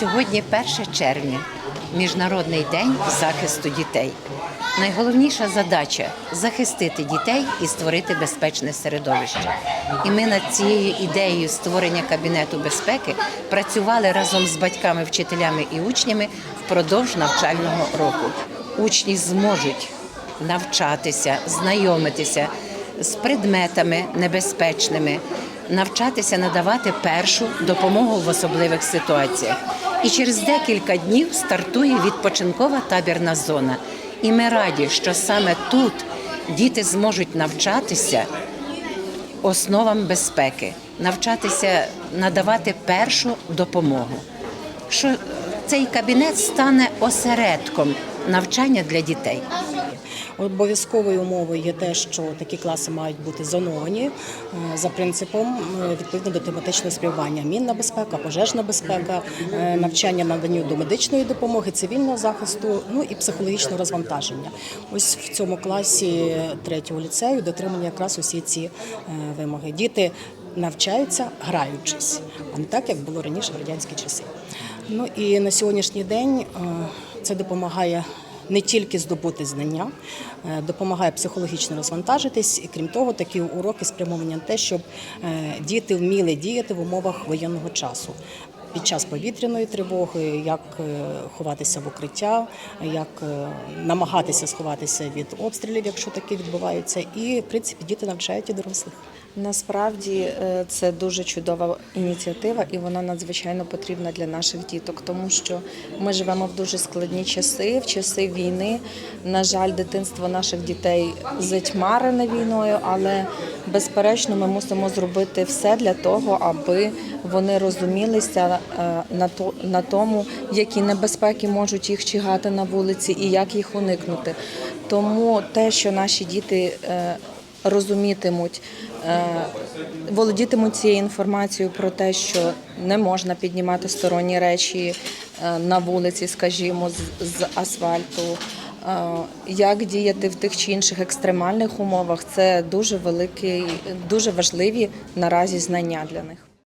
Сьогодні 1 червня, Міжнародний день захисту дітей. Найголовніша задача захистити дітей і створити безпечне середовище. І ми над цією ідеєю створення кабінету безпеки працювали разом з батьками, вчителями і учнями впродовж навчального року. Учні зможуть навчатися, знайомитися з предметами небезпечними, навчатися надавати першу допомогу в особливих ситуаціях. І через декілька днів стартує відпочинкова табірна зона. І ми раді, що саме тут діти зможуть навчатися основам безпеки, навчатися надавати першу допомогу. Що цей кабінет стане осередком навчання для дітей. Обов'язковою умовою є те, що такі класи мають бути зоновані е, за принципом е, відповідно до тематичного спрямування. Мінна безпека, пожежна безпека, е, навчання наданню до медичної допомоги, цивільного захисту, ну і психологічного розвантаження. Ось в цьому класі третього ліцею дотримані якраз усі ці вимоги. Діти навчаються граючись, а не так, як було раніше в радянські часи. Ну і на сьогоднішній день це допомагає не тільки здобути знання, е, допомагає психологічно розвантажитись, і крім того, такі уроки спрямовані на те, щоб е, діти вміли діяти в умовах воєнного часу. Під час повітряної тривоги, як е, ховатися в укриття, як е, намагатися сховатися від обстрілів, якщо такі відбуваються, і в принципі діти навчають і дорослих. Насправді е, це дуже чудова ініціатива, і вона надзвичайно потрібна для наших діток, тому що ми живемо в дуже складні часи, в часи війни. На жаль, дитинство наших дітей затьмарене війною, але безперечно, ми мусимо зробити все для того, аби вони розумілися на то на тому, які небезпеки можуть їх чигати на вулиці і як їх уникнути. Тому те, що наші діти е, розумітимуть, е, володітимуть цією інформацією про те, що не можна піднімати сторонні речі е, на вулиці, скажімо, з- асфальту. е, Як діяти в тих чи інших екстремальних умовах, це дуже великі, дуже важливі наразі знання для них.